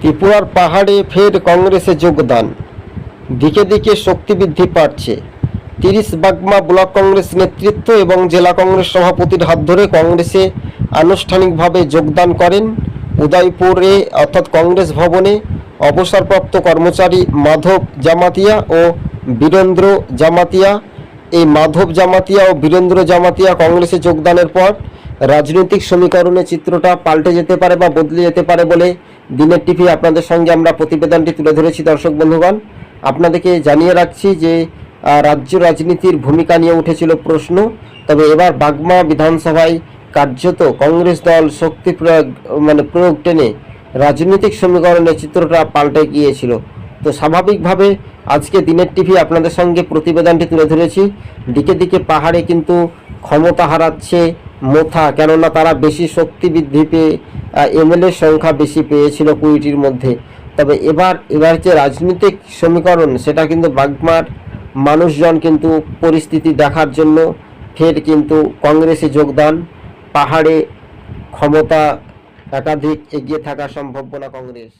ত্রিপুরার পাহাড়ে ফের কংগ্রেসে যোগদান। দিকে দিকে শক্তি বৃদ্ধি পাচ্ছে। তিরিশ বাগমা ব্লক কংগ্রেস নেতৃত্ব এবং জেলা কংগ্রেস সভাপতির হাত ধরে কংগ্রেসে আনুষ্ঠানিকভাবে যোগদান করেন উদয়পুরে অর্থাৎ কংগ্রেস ভবনে অবসরপ্রাপ্ত কর্মচারী মাধব জামাতিয়া ও বীরেন্দ্র জামাতিয়া। এই মাধব জামাতিয়া ও বীরেন্দ্র জামাতিয়া কংগ্রেসে যোগদানের পর রাজনৈতিক সমীকরণে চিত্রটা পাল্টে যেতে পারে বা বদলে যেতে পারে বলে দিনের টিভি আপনাদের সঙ্গে আমরা প্রতিবেদনটি তুলে ধরেছি, দর্শক বন্ধুগণ। আপনাদেরকে জানিয়ে রাখছি যে রাজ্য রাজনীতির ভূমিকা নিয়ে উঠেছিল প্রশ্ন। তবে এবার বাগমা বিধানসভায় কার্যত কংগ্রেস দল শক্তি প্রয়োগ মানে প্রয়োগ টেনে রাজনৈতিক সমীকরণে চিত্রটা পাল্টে গিয়েছিল। তো স্বাভাবিকভাবে আজকে দিনের টিভি আপনাদের সঙ্গে প্রতিবেদনটি তুলে ধরেছি। দিকে দিকে পাহাড়ে কিন্তু ক্ষমতা হারাচ্ছে মোথা, কেননা তারা বেশি শক্তি বৃদ্ধি পেয়ে এমএলএ সংখ্যা বেশি পেয়েছিল কুড়িটির মধ্যে। তবে এবার এবার যে রাজনৈতিক সমীকরণ, সেটা কিন্তু বাগমার মানুষজন কিন্তু পরিস্থিতি দেখার জন্য ফের কিন্তু কংগ্রেসে যোগদান। পাহাড়ে ক্ষমতা একাধিক এগিয়ে থাকা সম্ভাব্য না কংগ্রেস।